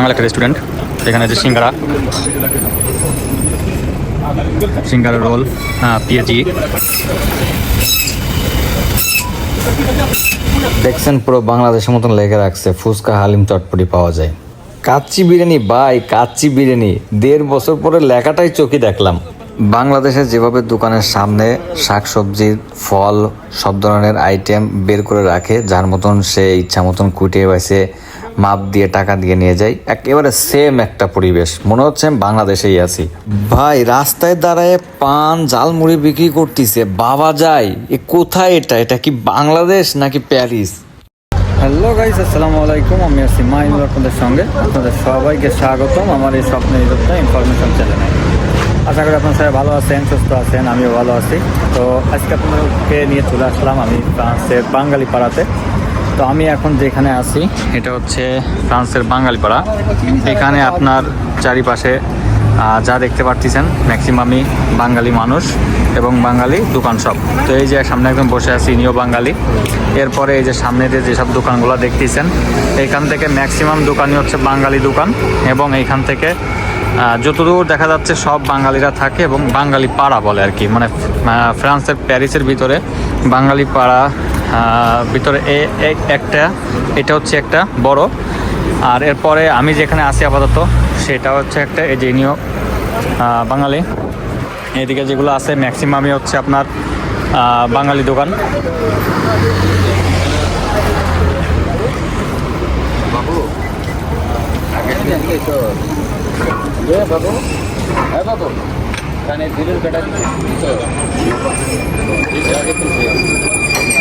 বাংলা একটা রেস্টুরেন্ট এখানে যে সিঙ্গারা সিঙ্গারা রোল পেঁয়াজি দেখছেন পুরো বাংলাদেশের মতন লেগে রাখছে, ফুচকা, হালিম চটপটি পাওয়া যায়। কাচ্চি বিরিয়ানি বাই কাচ্চি বিরিয়ানি। দেড় বছর পরে লেখাটাই চোখে দেখলাম। বাংলাদেশে যেভাবে দোকানের সামনে শাকসবজির ফল, সব ধরনের আইটেম বের করে রাখে, যার মতন সে ইচ্ছা মতন কুটিয়ে বাইসে মাপ দিয়ে, টাকা দিয়ে নিয়ে যাই। একেবারে সেম একটা পরিবেশ। মনে হচ্ছে আমি বাংলাদেশেই আছি। ভাই, রাস্তায় দাঁড়ায় পান, ঝালমুড়ি বিক্রি করতেছে। বাবা যায়। এ কোথায় এটা? এটা কি বাংলাদেশ নাকি প্যারিস? হ্যালো গাইস আসসালামু আলাইকুম। আমি আছি মাইনুল আপনাদের সঙ্গে। আপনাদের সবাইকে স্বাগতম আমার এই স্বপ্ন ইউটিউবটা ইনফরমেশন চ্যানেলে। আশা করি আপনার সবাই ভালো আছেন, সুস্থ আছেন, আমিও ভালো আছি। তো আজকে আপনাদেরকে নিয়ে চলে আসলাম আমি ফ্রান্সের বাঙালি পাড়াতে তো আমি এখন যেখানে আছি, এটা হচ্ছে ফ্রান্সের বাঙালি পাড়া এখানে আপনার চারিপাশে যা দেখতে পাচ্ছেন ম্যাক্সিমামই বাঙালি মানুষ এবং বাঙালি দোকান সব। তো এই যে সামনে একদম বসে আছি নিও বাঙালি। এরপরে এই যে সামনে যে যেসব দোকানগুলো দেখতেছেন, এখান থেকে ম্যাক্সিমাম দোকানই হচ্ছে বাঙালি দোকান এবং এইখান থেকে যতদূর দেখা যাচ্ছে সব বাঙালিরা থাকে এবং বাঙালি পাড়া বলে আর কি। মানে ফ্রান্সের প্যারিসের ভিতরে বাঙালি পাড়া ভিতরে একটা এটা হচ্ছে একটা বড়। আর এরপরে আমি যেখানে আসি আপাতত সেটা হচ্ছে একটা এই যে আহ, বাঙালি। এদিকে যেগুলো আছে ম্যাক্সিমামই হচ্ছে আপনার বাঙালি দোকান।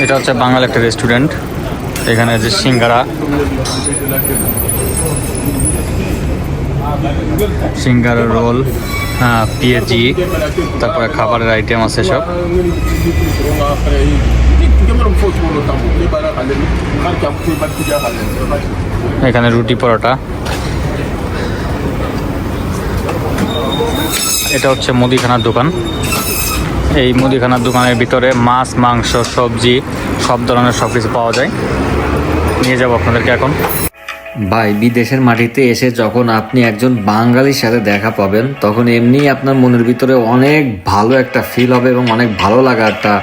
এটা হচ্ছে বাঙালি একটা রেস্টুরেন্ট। এখানে যে সিঙ্গারা। সিঙ্গারা রোল হ্যাঁ পেঁয়াজি তারপরে খাবারের আইটেম আছে সব। এখানে রুটি পরোটা। এটা হচ্ছে মুদিখানার দোকান। এই মুদিখানার দোকানের ভিতরে মাছ, মাংস, সবজি, সব ধরনের সব কিছু পাওয়া যায়। নিয়ে যাব আপনাদেরকে এখন। ভাই, বিদেশের মাটিতে এসে যখন আপনি একজন বাঙালির সাথে দেখা পাবেন, তখন এমনি আপনার মনের ভিতরে অনেক ভালো একটা ফিল হবে এবং অনেক ভালো লাগা একটা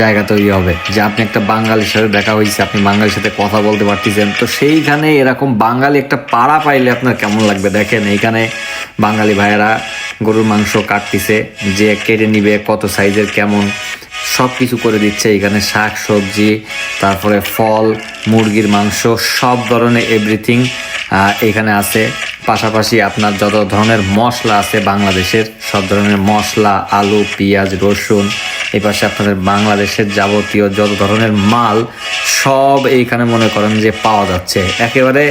জায়গা তৈরি হবে যে আপনি একটা বাঙালির সাথে দেখা হয়েছে, আপনি বাঙালির সাথে কথা বলতে পারতেছেন। তো সেইখানে এরকম বাঙালি একটা পাড়া পাইলে আপনার কেমন লাগবে? দেখেন এইখানে বাঙালি ভাইয়েরা গরুর মাংস কাটতেছে, যে কেটে নিবে, কত সাইজের কেমন সব কিছু করে দিচ্ছে। এখানে শাক, সবজি, তারপরে ফল, মুরগির মাংস, সব ধরনের এভরিথিং এখানে আছে। পাশাপাশি আপনার যত ধরনের মশলা আছে বাংলাদেশের, সব ধরনের মশলা, আলু, পেঁয়াজ, রসুন এই পাশে আপনাদের বাংলাদেশের যাবতীয় যত ধরনের মাল, সব এইখানে মনে করেন যে পাওয়া যাচ্ছে। একেবারে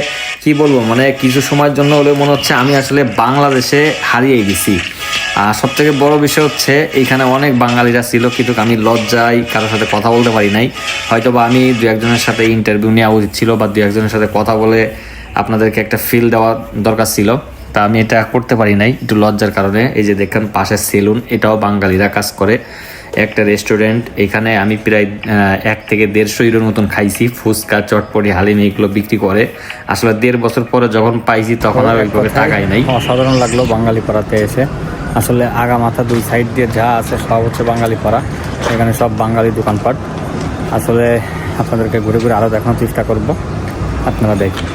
কি বলব মানে কিছু সময়ের জন্য হলেও মনে হচ্ছে আমি আসলে বাংলাদেশে হারিয়ে গেছি। আর সব থেকে বড় বিষয় হচ্ছে এইখানে অনেক বাঙালিরা ছিল, কিন্তু আমি লজ্জায় কারোর সাথে কথা বলতে পারি নাই। হয়তো বা আমি দু একজনের সাথে ইন্টারভিউ নেওয়া উচিত ছিল বা দু একজনের সাথে কথা বলে আপনাদেরকে একটা ফিল দেওয়া দরকার ছিল। তা আমি এটা করতে পারি নাই, একটু লজ্জার কারণে। এই যে দেখেন, পাশের সেলুন এটাও বাঙালিরা কাজ করে। একটা রেস্টুরেন্ট এখানে আমি প্রায় এক থেকে দেড়শো ইউরোর মতন খাইছি ফুচকা চটপটি হালিম এগুলো বিক্রি করে। আসলে দেড় বছর পরে যখন পাইছি তখন আর ওইভাবে টাকাই নাই। অসাধারণ লাগল বাঙালি পাড়াতে এসে আসলে আগা মাথা দুই সাইড দিয়ে যা আছে সব হচ্ছে বাঙালি পাড়া এখানে সব বাঙালি দোকানপাট। আসলে আপনাদেরকে ঘুরে ঘুরে আরও দেখানোর চেষ্টা করব। আপনারা দেখুন।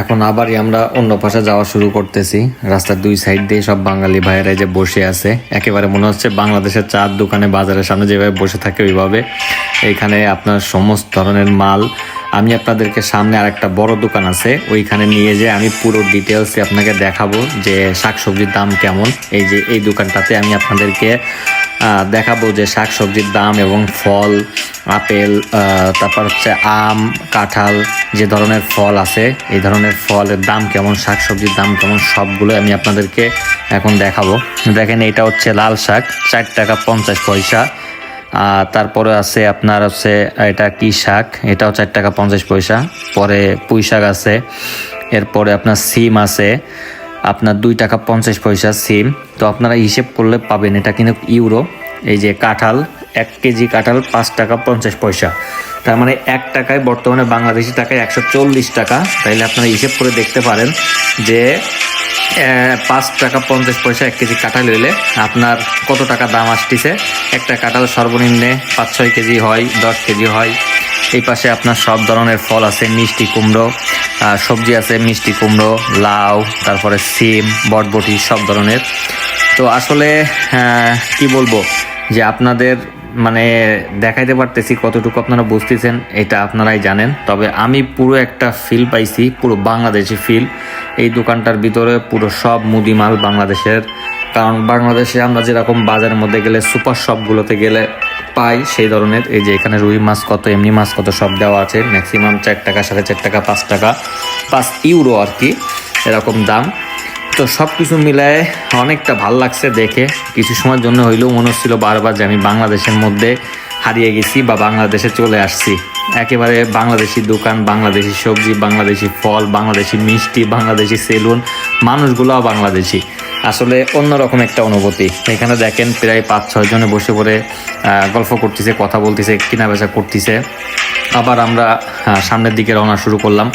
এখন আবারই আমরা অন্য পাশে যাওয়া শুরু করতেছি। রাস্তার দুই সাইড দিয়ে সব বাঙালি ভাইয়েরা যে বসে আছে। একেবারে মনে হচ্ছে বাংলাদেশের চার দোকানে বাজারের সামনে যেভাবে বসে থাকে ওইভাবে। এইখানে আপনার সমস্ত ধরনের মাল। আমি আপনাদেরকে সামনে আর একটা বড় দোকান আছে। ওইখানে নিয়ে যে আমি পুরো ডিটেলসে আপনাকে দেখাবো যে শাকসবজির দাম কেমন। এই যে এই দোকানটাতে আমি আপনাদেরকে দেখাবো যে শাকসবজির দাম এবং ফল, আপেল তারপর হচ্ছে আম, কাঁঠাল, যে ধরনের ফল আছে, এই ধরনের ফলের দাম কেমন, শাকসবজির দাম কেমন সবগুলো আমি আপনাদেরকে এখন দেখাবো। দেখেন, এটা হচ্ছে লাল শাক চার টাকা পঞ্চাশ পয়সা। তারপরে আছে আপনার হচ্ছে, এটা কি শাক? এটাও চার টাকা পঞ্চাশ পয়সা। পরে পুঁই শাক আছে। এরপরে আপনার সিম আছে। আপনার দুই টাকা পঞ্চাশ পয়সা সিম তো আপনারা হিসেব করলে পাবেন, এটা কিন্তু ইউরো এই যে কাঁঠাল, এক কেজি কাঁঠাল পাঁচ টাকা পঞ্চাশ পয়সা। তার মানে এক টাকায়, বর্তমানে বাংলাদেশি টাকায় একশো চল্লিশ টাকা। তাইলে আপনারা হিসেব করে দেখতে পারেন যে পাঁচ টাকা পঞ্চাশ পয়সা এক কেজি কাঁঠাল হইলে আপনার কত টাকা দাম আসতেছে? একটা কাঁঠাল সর্বনিম্নে পাঁচ ছয় কেজি হয়, দশ কেজি হয়। এই পাশে আপনার সব ধরনের ফল আছে, মিষ্টি কুমড়ো। সবজি আছে, মিষ্টি কুমড়ো, লাউ, তারপরে সিম, বটবটি, সব ধরনের। তো আসলে কি বলব, যে আপনাদের মানে দেখাইতে পারতেছি কতটুকু আপনারা বুঝতেছেন, এটা আপনারাই জানেন। তবে আমি পুরো একটা ফিল পাইছি, পুরো বাংলাদেশি ফিল এই দোকানটার ভিতরে পুরো সব মুদি মাল বাংলাদেশের। কারণ বাংলাদেশে আমরা যেরকম বাজারের মধ্যে গেলে সুপার শপগুলোতে গেলে পাই সেই ধরনের। এই যে এখানে রুই মাছ কত, এমনি মাছ কত, সব দেওয়া আছে। ম্যাক্সিমাম চার টাকা, সাড়ে চার টাকা, পাঁচ টাকা, পাঁচ ইউরো আর কি, এরকম দাম। তো সব কিছু মিলায় অনেকটা ভালো লাগছে দেখে। কিছু সময়ের জন্য হইলেও মনে হচ্ছিল বারবার যে আমি বাংলাদেশের মধ্যে হারিয়ে গেছি বা বাংলাদেশে চলে আসছি। একেবারে বাংলাদেশি দোকান, বাংলাদেশি সবজি, বাংলাদেশি ফল, বাংলাদেশি মিষ্টি, বাংলাদেশি সেলুন, মানুষগুলোও বাংলাদেশি। আসলে অন্যরকম একটা অনুভূতি। এখানে দেখেন প্রায় পাঁচ ছয় জনে বসে পড়ে গল্প করতেছে, কথা বলতেছে কেনা বেচা করতেছে। আবার আমরা সামনের দিকে রওনা শুরু করলাম।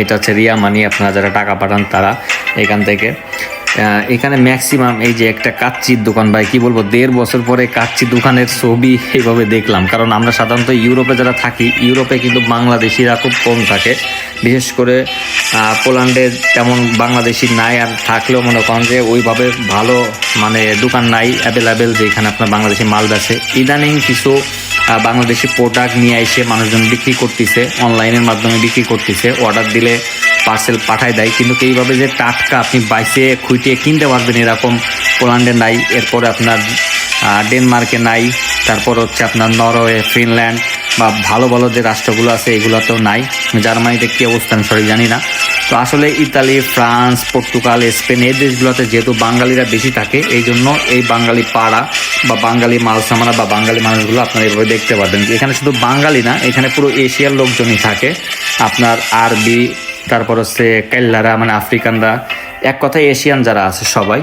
এটা হচ্ছে রিয়া মানি, আপনারা যারা টাকা পাঠান তারা এখান থেকে। এখানে ম্যাক্সিমাম এই যে একটা কাচ্চির দোকান, ভাই, কি বলব, দেড় বছর পরে কাচ্চি দোকানের ছবি এইভাবে দেখলাম। কারণ আমরা সাধারণত ইউরোপে যারা থাকি, ইউরোপে কিন্তু বাংলাদেশিরা খুব কম থাকে। বিশেষ করে পোল্যান্ডে তেমন বাংলাদেশি নাই আর থাকলেও মনে করেন যে ওইভাবে ভালো মানে দোকান নাই অ্যাভেলেবেল যেখানে আপনার বাংলাদেশি মাল আছে। ইদানিং কিছু বাংলাদেশি প্রোডাক্ট নিয়ে এসে মানুষজন বিক্রি করতেছে অনলাইনের মাধ্যমে বিক্রি করতেছে। অর্ডার দিলে পার্সেল পাঠায় দেয়। কিন্তু এইভাবে যে টাটকা আপনি বাইসে খুঁটিয়ে কিনতে পারবেন এরকম পোল্যান্ডে নাই, এরপরে আপনার ডেনমার্কে নাই, তারপর হচ্ছে আপনার নরওয়ে, ফিনল্যান্ড বা ভালো ভালো যে রাষ্ট্রগুলো আছে এগুলোতেও নাই। জার্মানিতে কী অবস্থা আমি সরি জানি না। তো আসলে ইতালি, ফ্রান্স, পর্তুগাল, স্পেন এই দেশগুলোতে যেহেতু বাঙালিরা বেশি থাকে, এই জন্য এই বাঙালি পাড়া বা বাঙালি মাল সামানা বা বাঙালি মানুষগুলো আপনারা এভাবে দেখতে পারবেন। এখানে শুধু বাঙালি না, এখানে পুরো এশিয়ার লোকজনই থাকে। আপনার আরবি তারপর হচ্ছে কেল্লারা মানে আফ্রিকানরা, এক কথায় এশিয়ান যারা আছে সবাই।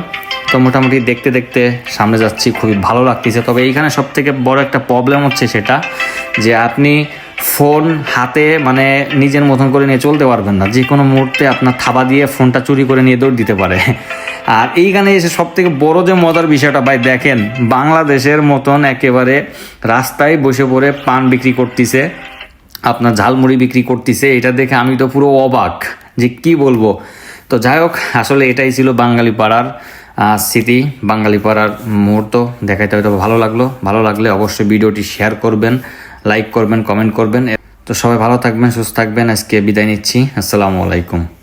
তো মোটামুটি দেখতে দেখতে সামনে যাচ্ছি, খুবই ভালো লাগতেছে। তবে এইখানে সব থেকে বড় একটা প্রবলেম হচ্ছে সেটা যে আপনি ফোন হাতে মানে নিজের মতন করে নিয়ে চলতে পারবেন না। যে কোনো মুহূর্তে আপনার থাবা দিয়ে ফোনটা চুরি করে নিয়ে দৌড় দিতে পারে। আর এইখানে এসে সব থেকে বড় যে মজার বিষয়টা, ভাই, দেখেন, বাংলাদেশের মতন একেবারে রাস্তায় বসে পড়ে পান বিক্রি করতেছে। আপনার ঝালমুড়ি বিক্রি করতেছে, এটা দেখে আমি তো পুরো অবাক যে কি বলব। তো যাই হোক, আসলে এটাই ছিল বাঙালি পাড়ার স্মৃতি বাঙালি পাড়ার মুহূর্ত। দেখাইতে হয়তো ভালো লাগল। ভালো লাগলে অবশ্যই ভিডিওটি শেয়ার করবেন, লাইক করবেন, কমেন্ট করবেন। তো সবাই ভালো থাকবেন, সুস্থ থাকবেন। আজকে বিদায় নিচ্ছি। আসসালামু আলাইকুম।